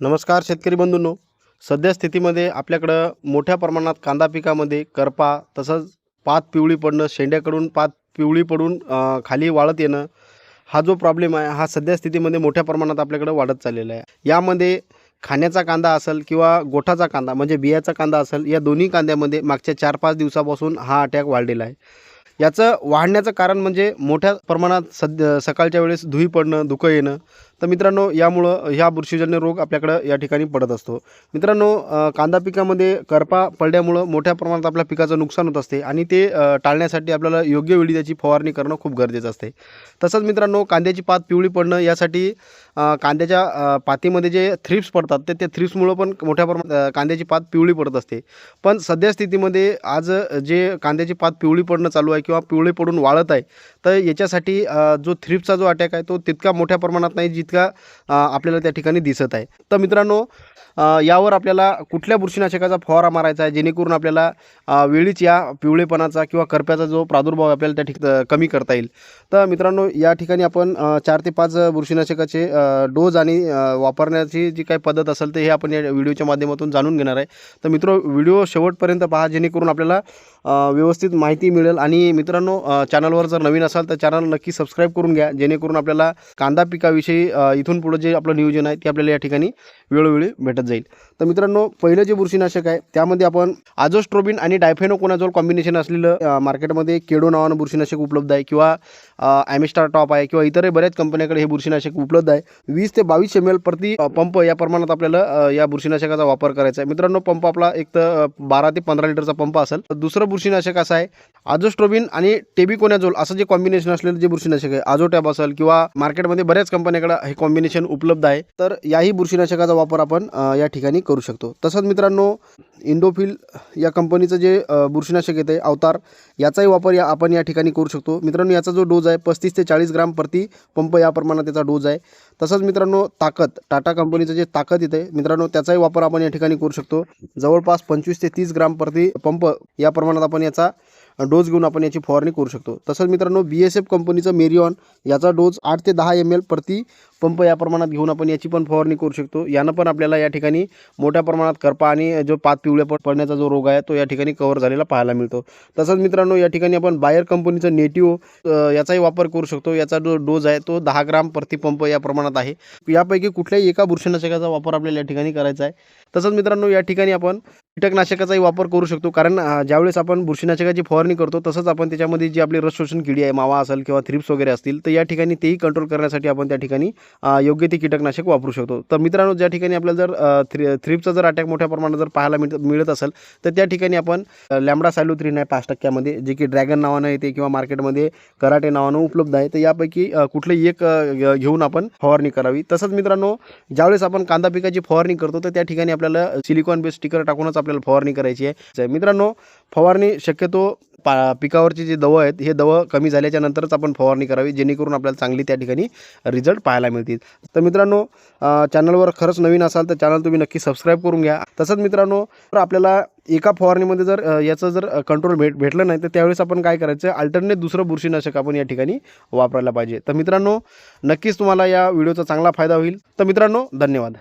नमस्कार शेतकरी बंधूंनो. सध्या स्थितीमध्ये आपल्याकडं मोठ्या प्रमाणात कांदा पिकामध्ये करपा तसंच पात पिवळी पडणं शेंड्याकडून पात पिवळी पडून खाली वाळत येणं हा जो प्रॉब्लेम आहे हा सध्या स्थितीमध्ये मोठ्या प्रमाणात आपल्याकडं वाढत चाललेला आहे. यामध्ये खाण्याचा कांदा असेल किंवा गोठाचा कांदा म्हणजे बियाचा कांदा असेल या दोन्ही कांद्यामध्ये मागच्या चार पाच दिवसापासून हा अटॅक वाढलेला आहे. याचं वाढण्याचं कारण म्हणजे मोठ्या प्रमाणात सध्या सकाळच्या वेळेस धुई पडणं धुकं येणं तर मित्रांनो यामुळं ह्या बुरशीजन्य रोग आपल्याकडं या ठिकाणी पडत असतो. मित्रांनो कांदा पिकामध्ये करपा पडल्यामुळं मोठ्या प्रमाणात आपल्या पिकाचं नुकसान होत असते आणि ते टाळण्यासाठी आपल्याला योग्य वेळी त्याची फवारणी करणं खूप गरजेचं असते. तसंच मित्रांनो कांद्याची पात पिवळी पडणं यासाठी कांद्याच्या पातीमध्ये जे थ्रिप्स पडतात ते त्या थ्रिप्समुळं पण मोठ्या प्रमाणात कांद्याची पात पिवळी पडत असते. पण सध्या स्थितीमध्ये आज जे कांद्याची पात पिवळी पडणं चालू आहे किंवा पिवळी पडून वाळत आहे तर याच्यासाठी जो थ्रिप्सचा जो अटॅक आहे तो तितका मोठ्या प्रमाणात नाही जी इतका आपल्याला त्या ठिकाणी दिसत आहे. तर मित्रांनो यावर आपल्याला कुठल्या बुरशीनाशकाचा फवारा मारायचा आहे? जेणेकरून आपल्याला वेळीच या पिवळेपणाचा किंवा करप्याचा जो प्रादुर्भाव आपल्याला त्या ठिक कमी करता येईल. तर मित्रांनो या ठिकाणी आपण चार ते पाच बुरशीनाशकाचे डोज आणि वापरण्याची जी काही पद्धत असेल ते हे आपण या व्हिडिओच्या माध्यमातून जाणून घेणार आहे. तर मित्र व्हिडिओ शेवटपर्यंत पहा जेणेकरून आपल्याला व्यवस्थित माहिती मिळेल. आणि मित्रांनो चॅनलवर जर नवीन असाल तर चॅनल नक्की सबस्क्राईब करून घ्या. जेणेकरून आपल्याला कांदा पिकाविषयी इथून पुढं जे आपलं नियोजन आहे ते आपल्याला या ठिकाणी वेळोवेळी भेटत जाईल. तर मित्रांनो पहिलं जे बुरशीनाशक आहे त्यामध्ये आपण आजोस्ट्रोबिन आणि डायफेनोकोनाझोल कॉम्बिनेशन असलेलं मार्केटमध्ये केडो नावानं बुरशीनाशक उपलब्ध आहे किंवा ॲमेस्टार टॉप आहे किंवा इतरही बऱ्याच कंपन्याकडे हे बुरशीनाशक उपलब्ध आहे. वीस ते बावीस एम एल प्रति पंप या प्रमाणात आपल्याला या बुरशीनाशकाचा वापर करायचा आहे. मित्रांनो पंप आपला एक तर बारा ते पंधरा लिटरचा पंप असेल. तर दुसरं बुरशीनाशक असं आहे आजोस्ट्रोबिन आणि टेबिकोनॅझोल असं जे कॉम्बिनेशन असलेलं जे बुरशीनाशक आहे आजोटॅब असेल किंवा मार्केटमध्ये बऱ्याच कंपन्याकडे हे कॉम्बिनेशन उपलब्ध आहे. तर याही बुरशीनाशकाचा वापर आपण या ठिकाणी करू शकतो. तसंच मित्रांनो इंडोफिल या कंपनीचं जे बुरशीनाशक येते अवतार याचाही वापर या आपण या ठिकाणी करू शकतो. मित्रांनो याचा जो डोज आहे पस्तीस ते चाळीस ग्राम प्रति पंप या प्रमाणात त्याचा डोज आहे. तसंच मित्रांनो ताकद टाटा कंपनीचं जे ताकद येते मित्रांनो त्याचाही वापर आपण या ठिकाणी करू शकतो. जवळपास पंचवीस ते तीस ग्राम प्रति पंप या प्रमाणात आपण याचा डोस घेऊन आपण याची फवारणी करू शकतो. तसंच मित्रांनो बी एस एफ कंपनीचं मेरिऑन याचा डोस आठ ते दहा एम एल प्रति पंप या प्रमाणात घेऊन आपण याची पण फवारणी करू शकतो. यानं पण आपल्याला या ठिकाणी मोठ्या प्रमाणात करपा आणि जो पात पिवळ्या पडण्याचा जो रोग आहे तो या ठिकाणी कव्हर झालेला पाहायला मिळतो. तसंच मित्रांनो या ठिकाणी आपण बायर कंपनीचं नेटिओ याचाही वापर करू शकतो. याचा जो डोज आहे तो दहा ग्राम प्रतिपंप या प्रमाणात आहे. यापैकी कुठल्याही एका बुरशीनाशकाचा वापर आपल्याला या ठिकाणी करायचा आहे. तसंच मित्रांनो या ठिकाणी आपण कीटकनाशकाचाही वापर करू शकतो. कारण ज्यावेळेस आपण बुरशीनाशकाची फवारणी करतो तसंच आपण त्याच्यामध्ये जी आपली रस शोषण किडी आहे मावा असेल किंवा थ्रिप्स वगैरे असतील तर या ठिकाणी तेही कंट्रोल करण्यासाठी आपण त्या ठिकाणी योग्य ते कीटकनाशक वापरू शकतो. तर मित्रांनो ज्या ठिकाणी आपल्याला जर थ्री थ्रि थ्रिप्सचा जर अटॅक मोठ्या प्रमाणात जर पाहायला मिळत मिळत असेल तर त्या ठिकाणी आपण लॅमडा सॅल्युथ्रीन आहे पाच टक्क्यामध्ये जे की ड्रॅगन नावानं येते किंवा मार्केटमध्ये कराटे नावानं उपलब्ध आहे तर यापैकी कुठलंही एक घेऊन आपण फवारणी करावी. तसंच मित्रांनो ज्यावेळेस आपण कांदा पिकाची फवारणी करतो तर त्या ठिकाणी आपल्याला सिलिकॉन बेस स्टिकर टाकूनच आपल्याला फवारणी करायची आहे. मित्रांनो फवारणी शक्यतो पा पिकावरची जी दवं आहेत हे दवं कमी झाल्याच्या नंतरच आपण फवारणी करावी जेणेकरून आपल्याला चांगली त्या ठिकाणी रिझल्ट पाहायला मिळतील. तर मित्रांनो चॅनलवर खरंच नवीन असाल तर चॅनल तुम्ही नक्की सबस्क्राईब करून घ्या. तसंच मित्रांनो तर आपल्याला एका फवारणीमध्ये जर याचं जर कंट्रोल भेट भेटलं नाही तर त्यावेळेस आपण काय करायचं अल्टरनेट दुसरं बुरशीनाशक आपण या ठिकाणी वापरायला पाहिजे. तर मित्रांनो नक्कीच तुम्हाला या व्हिडिओचा चांगला फायदा होईल. तर मित्रांनो धन्यवाद.